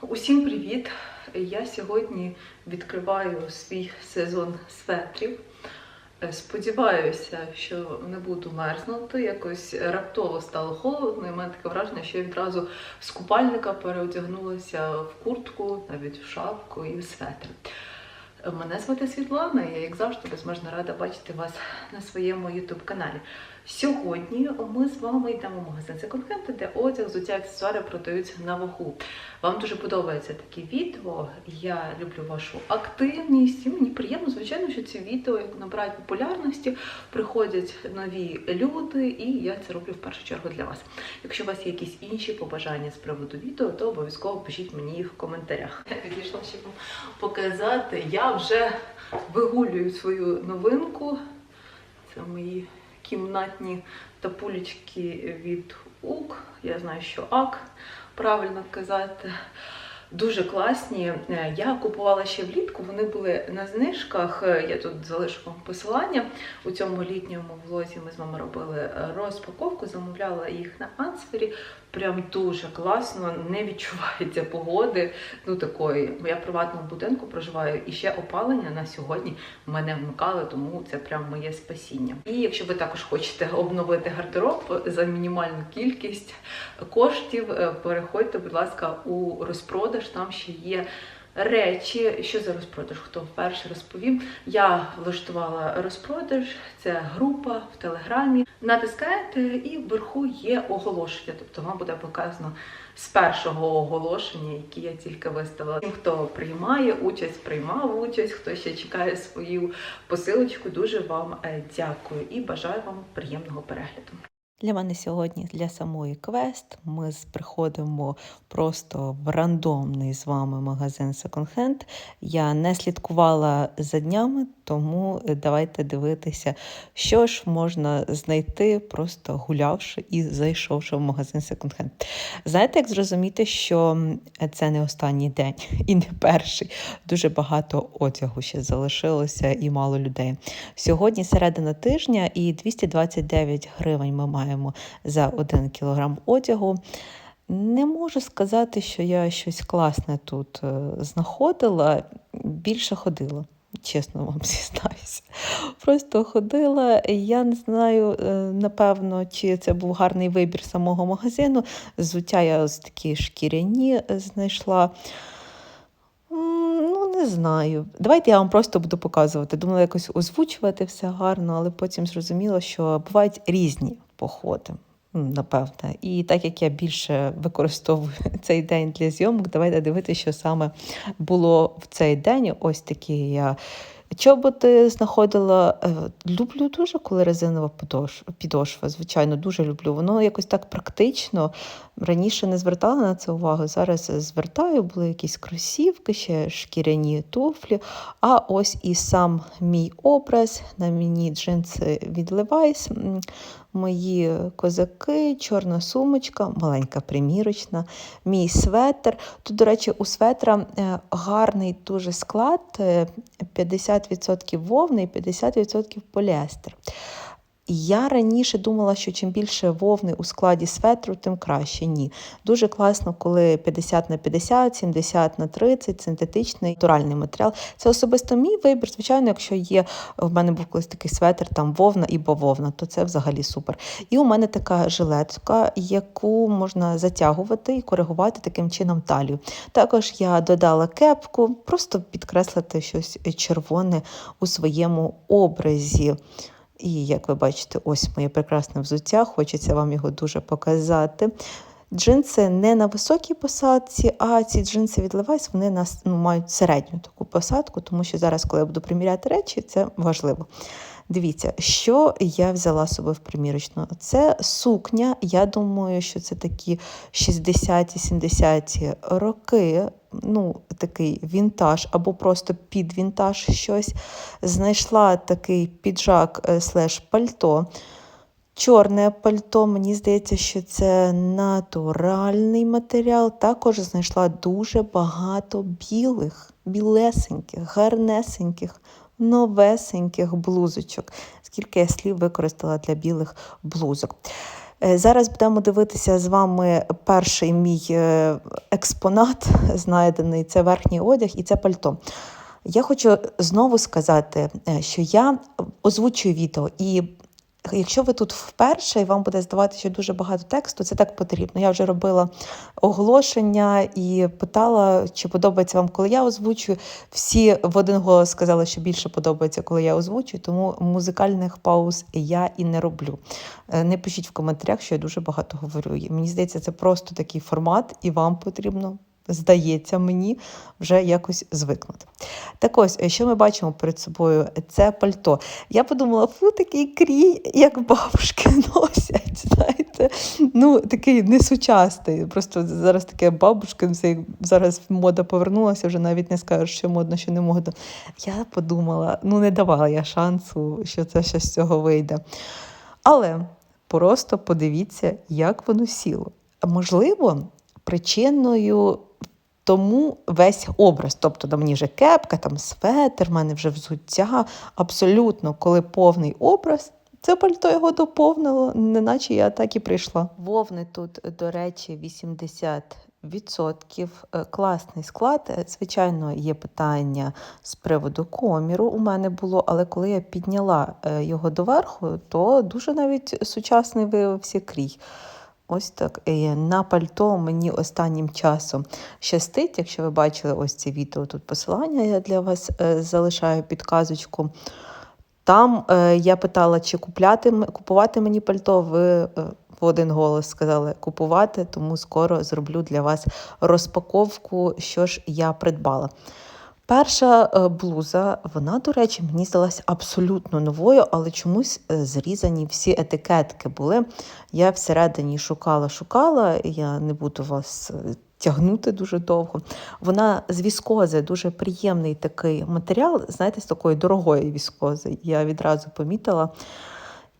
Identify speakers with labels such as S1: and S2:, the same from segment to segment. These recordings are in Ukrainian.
S1: Усім привіт! Я сьогодні відкриваю свій сезон светрів. Е, Сподіваюся, що не буду мерзнути. Якось раптово стало холодно, і в мене таке враження, що я відразу з купальника переодягнулася в куртку, навіть в шапку і в светр. Мене звати Світлана, і я, як завжди, безмежно рада бачити вас на своєму youtube каналі. Сьогодні ми з вами йдемо в магазин секонд-хенду, де одяг, взуття, аксесуари продаються на вагу. Вам дуже подобається такі відео. Я люблю вашу активність. І мені приємно, звичайно, що ці відео як набирають популярності, приходять нові люди, і я це роблю в першу чергу для вас. Якщо у вас є якісь інші побажання з приводу відео, то обов'язково пишіть мені в коментарях. Я підійшла, щоб вам показати. Я вже вигулюю свою новинку. Це мої кімнатні тапулечки від УК. Я знаю, що АК правильно казати. Дуже класні. Е, Я купувала ще влітку, вони були на знижках. Е, Я тут залишу вам посилання. У цьому літньому влозі ми з вами робили е, розпаковку, замовляла їх на Ансфері. Прям дуже класно, не відчувається погоди. Ну такої. Я в приватному будинку проживаю і ще опалення на сьогодні мене вмикали, тому це прям моє спасіння. І якщо ви також хочете обновити гардероб за мінімальну кількість коштів, е, переходьте, будь ласка, у розпродаж. Там ще є. Речі, що за розпродаж? Хто вперше розповім? Я влаштувала розпродаж, це група в телеграмі. Натискаєте, і вверху є оголошення. Тобто вам буде показано з першого оголошення, яке я тільки виставила. Тим, хто приймає участь, приймав участь, хто ще чекає свою посилочку. Дуже вам е, дякую і бажаю вам приємного перегляду.
S2: Для мене сьогодні для самої квест ми приходимо просто в рандомний з вами магазин секонд-хенд. Я не слідкувала за днями, тому е, давайте дивитися, що ж можна знайти, просто гулявши і зайшовши в магазин секонд-хенд. Знаєте, як зрозуміти, що це не останній день і не перший. Дуже багато одягу ще залишилося і мало людей. Сьогодні середина тижня і 229 гривень ми маємо за 1 кілограм одягу. Не можу сказати, що я щось класне тут е, знаходила, більше ходила. Чесно вам зізнаюся. Просто ходила. Я не знаю, е, напевно, чи це був гарний вибір самого магазину. Взуття я ось такі шкіряні е, знайшла. Ну, не знаю. Давайте я вам просто буду показувати. Думала якось озвучувати все гарно, але потім зрозуміла, що бувають різні походи. Напевне, і так як я більше використовую цей день для зйомок, давайте дивитися, що саме було в цей день. Ось такі я чоботи знаходила. Е, Люблю дуже, коли резинова підошва. Звичайно, дуже люблю. Воно якось так практично. Раніше не звертала на це увагу. Зараз звертаю, були якісь кросівки, ще шкіряні туфлі. А ось і сам мій образ на мені джинси від Levi's, мої козаки, чорна сумочка, маленька примірочна, мій светр. Тут, до речі, у светра е, гарний дуже склад: е, 50% вовни і 50% поліестер. Я раніше думала, що чим більше вовни у складі светру, тим краще. Ні. Дуже класно, коли 50 на 50, 70 на 30, синтетичний натуральний матеріал. Це особисто мій вибір. Звичайно, якщо є в мене був колись такий светр, там вовна і бавовна, то це взагалі супер. І у мене така жилетка, яку можна затягувати і коригувати таким чином талію. Також я додала кепку, просто підкреслити щось червоне у своєму образі. І як ви бачите, ось моє прекрасне взуття. Хочеться вам його дуже показати. Джинси не на високій посадці, а ці джинси від Levi's, вони нас ну, мають середню таку посадку, тому що зараз, коли я буду приміряти речі, це важливо. Дивіться, що я взяла з собою в примірочну. Це сукня. Я думаю, що це такі 60-70 роки. Ну, такий вінтаж або просто під вінтаж щось. Знайшла такий піджак е, слеш пальто. Чорне пальто, мені здається, що це натуральний матеріал. Також знайшла дуже багато білих, білесеньких, гарнесеньких, новесеньких блузочок. Скільки я слів використала для білих блузок. Е, Зараз будемо дивитися з вами перший мій е, експонат, знайдений це верхній одяг і це пальто. Я хочу знову сказати, е, що я озвучую відео, і якщо ви тут вперше і вам буде здавати, що дуже багато тексту, це так потрібно. Я вже робила оголошення і питала, чи подобається вам, коли я озвучую. Всі в один голос сказали, що більше подобається, коли я озвучую, тому музикальних пауз я і не роблю. Е, Не пишіть в коментарях, що я дуже багато говорю. Мені здається, це просто такий формат, і вам потрібно. Здається, мені вже якось звикнути. Так ось, е, що ми бачимо перед собою? Це пальто. Я подумала, фу, такий крій, як бабушки носять. Знаєте, ну такий несучасний. Просто зараз таке бабушки, зараз мода повернулася, вже навіть не скажеш, що модно, що не модно. Я подумала, ну не давала я шансу, що це ще з цього вийде. Але просто подивіться, як воно сіло. Можливо, причиною тому весь образ. Тобто на мені вже кепка, там светр, в мене вже взуття. Абсолютно, коли повний образ, це пальто його доповнило, неначе я так і прийшла. Вовни тут, до речі, 80%. Е, Класний склад. Е, Звичайно, є питання з приводу коміру у мене було, але коли я підняла е, його доверху, то дуже навіть сучасний виявився крій. Ось так. На пальто мені останнім часом щастить. Якщо ви бачили ось це відео, тут посилання я для вас е, залишаю підказочку. Там е, я питала, чи купляти, купувати мені пальто. Ви е, в один голос сказали купувати, тому скоро зроблю для вас розпаковку, що ж я придбала. Перша е, блуза, вона, до речі, мені здалася абсолютно новою, але чомусь е, зрізані всі етикетки були. Я всередині шукала, шукала, я не буду вас е, тягнути дуже довго. Вона з віскози, дуже приємний такий матеріал, знаєте, з такої дорогої віскози. Я відразу помітила.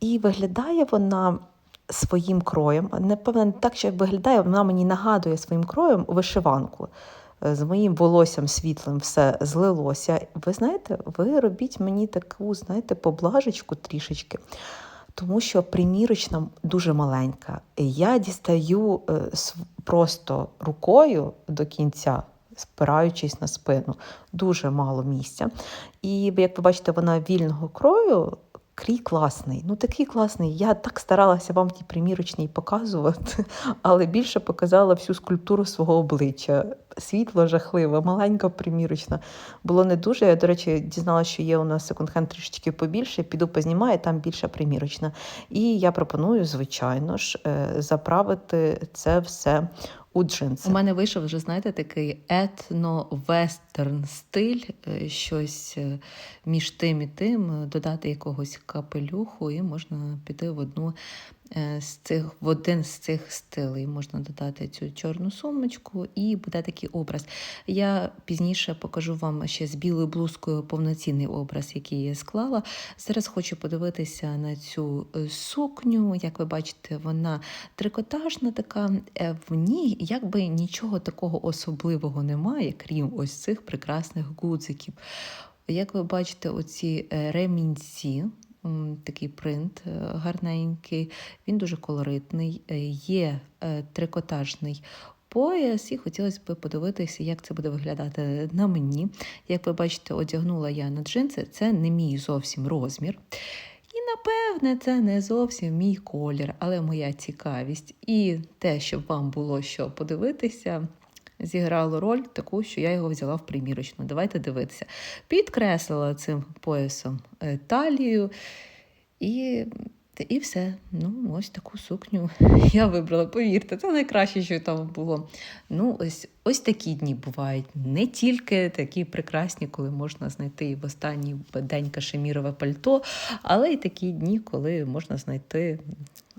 S2: І виглядає вона своїм кроєм. Напевно, не так, що виглядає, вона мені нагадує своїм кроєм вишиванку. З моїм волоссям світлим все злилося. Ви знаєте, ви робіть мені таку, знаєте, поблажечку трішечки, тому що примірочна дуже маленька. Я дістаю е, просто рукою до кінця, спираючись на спину. Дуже мало місця. І як ви бачите, вона вільного крою. Крій класний, ну такий класний. Я так старалася вам ті примірочні показувати, але більше показала всю скульптуру свого обличчя. Світло жахливе, маленька примірочна. Було не дуже. Я, до речі, дізналася, що є у нас секонд-хенд трішечки побільше. Піду познімаю, там більше примірочна. І я пропоную, звичайно ж, е, заправити це все у джинси.
S1: У мене вийшов вже, знаєте, такий етно-вестерн стиль, е, щось е, між тим і тим, е, додати якогось капелюху, і можна піти в одну з цих, в один з цих стилей. Можна додати цю чорну сумочку, і буде такий образ. Я пізніше покажу вам ще з білою блузкою повноцінний образ, який я склала. Зараз хочу подивитися на цю е, сукню. Як ви бачите, вона трикотажна така. Е, В ній якби нічого такого особливого немає, крім ось цих прекрасних гудзиків. Як ви бачите, оці е, ремінці, такий принт е, гарненький, він дуже колоритний, е, є е, трикотажний. Пояс, і хотілося б подивитися, як це буде виглядати на мені. Як ви бачите, одягнула я на джинси, це не мій зовсім розмір. І, напевне, це не зовсім мій колір, але моя цікавість і те, щоб вам було що подивитися, зіграло роль таку, що я його взяла в примірочну. Давайте дивитися. Підкреслила цим поясом е, талію і. І все. Ну, ось таку сукню я вибрала. Повірте, це найкраще, що там було. Ну, ось, ось такі дні бувають. Не тільки такі прекрасні, коли можна знайти в останній день кашемірове пальто, але й такі дні, коли можна знайти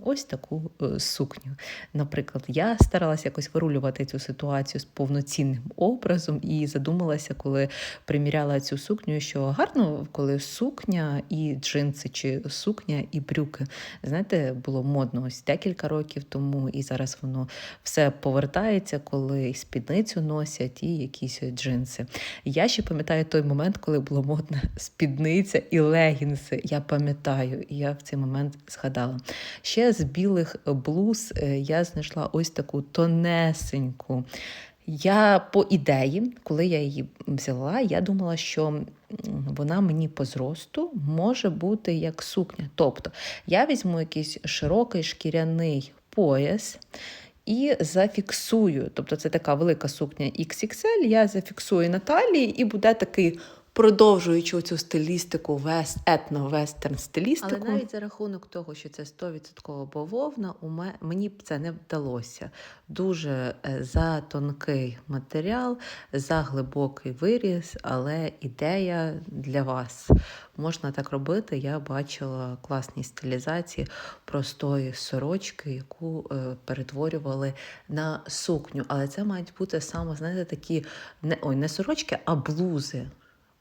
S1: ось таку е, сукню. Наприклад, я старалася якось вирулювати цю ситуацію з повноцінним образом і задумалася, коли приміряла цю сукню, що гарно, коли сукня і джинси, чи сукня і брюки. Знаєте, було модно ось декілька років тому, і зараз воно все повертається, коли спідницю носять, і якісь джинси. Я ще пам'ятаю той момент, коли було модно спідниця і легінси. Я пам'ятаю, і я в цей момент згадала. Ще
S2: з білих блуз е, я знайшла ось таку тонесеньку. Я по ідеї, коли я її взяла, я думала, що вона мені по зросту може бути як сукня. Тобто я візьму якийсь широкий шкіряний пояс. І зафіксую, тобто це така велика сукня XXL, я зафіксую на талії, і буде такий, продовжуючи цю стилістику, вест, етно-вестерн стилістику. Але навіть за рахунок того, що це 100% бавовна, у ме- мені б це не вдалося. Дуже е, за тонкий матеріал, за глибокий виріз, але ідея для вас. Можна так робити. Я бачила класні стилізації простої сорочки, яку е, перетворювали на сукню. Але це мають бути саме, знаєте, такі не ой, не сорочки, а блузи.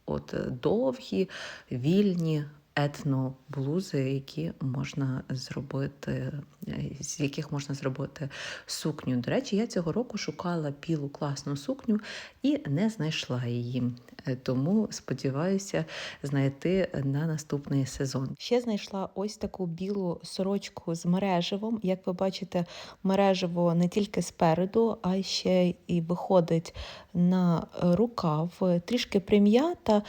S2: От е, довгі, вільні етноблузи, які можна зробити, е, з яких можна зробити сукню. До речі, я цього року шукала білу класну сукню і не знайшла її. Е, Тому сподіваюся знайти на наступний сезон. Ще знайшла ось таку білу сорочку з мереживом. Як ви бачите, мереживо не тільки спереду, а ще і виходить на рукав, трішки прим'ята.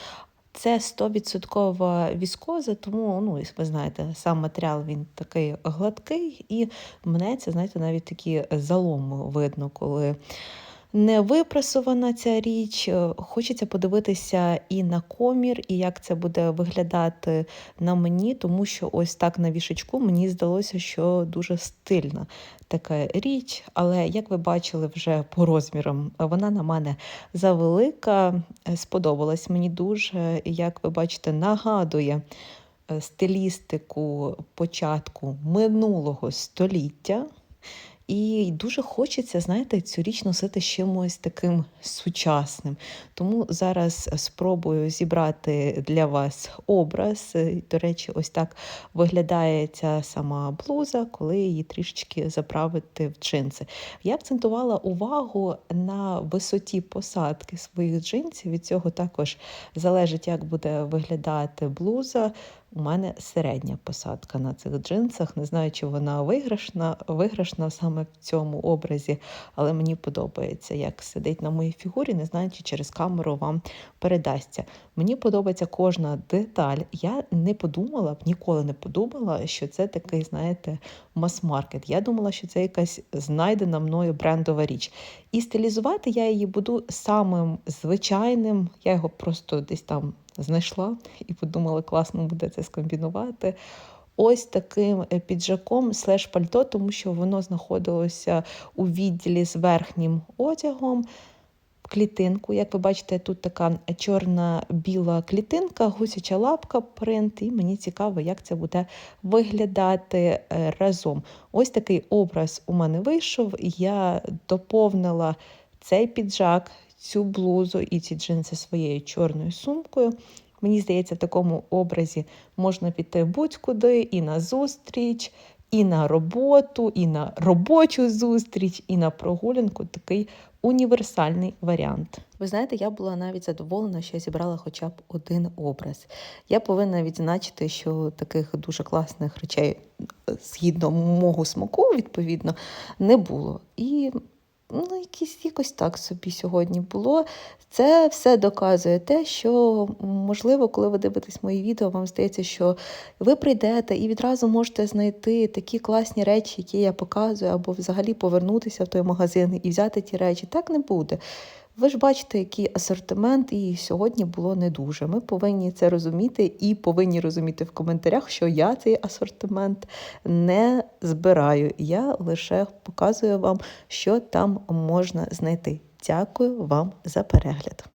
S2: Це 100% віскоза, тому ну, ви знаєте, сам матеріал він такий гладкий, і мене це, знаєте, навіть такі заломи видно, коли не випрасована ця річ. Е, Хочеться подивитися і на комір, і як це буде виглядати на мені, тому що ось так на вішечку мені здалося, що дуже стильна така річ. Але як ви бачили вже по розмірам, вона на мене завелика. Е, Сподобалась мені дуже. Як ви бачите, нагадує е, стилістику початку минулого століття. І дуже хочеться, знаєте, цю річ носити чимось таким сучасним. Тому зараз спробую зібрати для вас образ. До речі, ось так виглядає ця сама блуза, коли її трішечки заправити в джинси. Я акцентувала увагу на висоті посадки своїх джинсів. Від цього також залежить, як буде виглядати блуза. У мене середня посадка на цих джинсах. Не знаю, чи вона виграшна, виграшна саме в цьому образі, але мені подобається, як сидить на моїй фігурі. Не знаю, чи через камеру вам передасться. Мені подобається кожна деталь. Я не подумала б, ніколи не подумала, що це такий, знаєте, мас-маркет. Я думала, що це якась знайдена мною брендова річ. І стилізувати я її буду самим звичайним. Я його просто десь там знайшла і подумала, класно буде це скомбінувати. Ось таким е, піджаком слеш пальто, тому що воно знаходилося у відділі з верхнім одягом. Клітинку, як ви бачите, тут така чорна-біла клітинка, гусяча лапка, принт, і мені цікаво, як це буде виглядати е, разом. Ось такий образ у мене вийшов. Я доповнила цей піджак, цю блузу і ці джинси своєю чорною сумкою. Мені здається, в такому образі можна піти будь-куди і на зустріч, і на роботу, і на робочу зустріч, і на прогулянку. Такий універсальний варіант. Ви знаєте, я була навіть задоволена, що я зібрала хоча б один образ. Я повинна відзначити, що таких дуже класних речей, згідно мого смаку, відповідно, не було. І ну, якісь, якось так собі сьогодні було. Це все доказує те, що, можливо, коли ви дивитесь мої відео, вам здається, що ви прийдете і відразу можете знайти такі класні речі, які я показую, або взагалі повернутися в той магазин і взяти ті речі. Так не буде. Ви ж бачите, який асортимент, і сьогодні було не дуже. Ми повинні це розуміти і повинні розуміти в коментарях, що я цей асортимент не збираю. Я лише показую вам, що там можна знайти. Дякую вам за перегляд.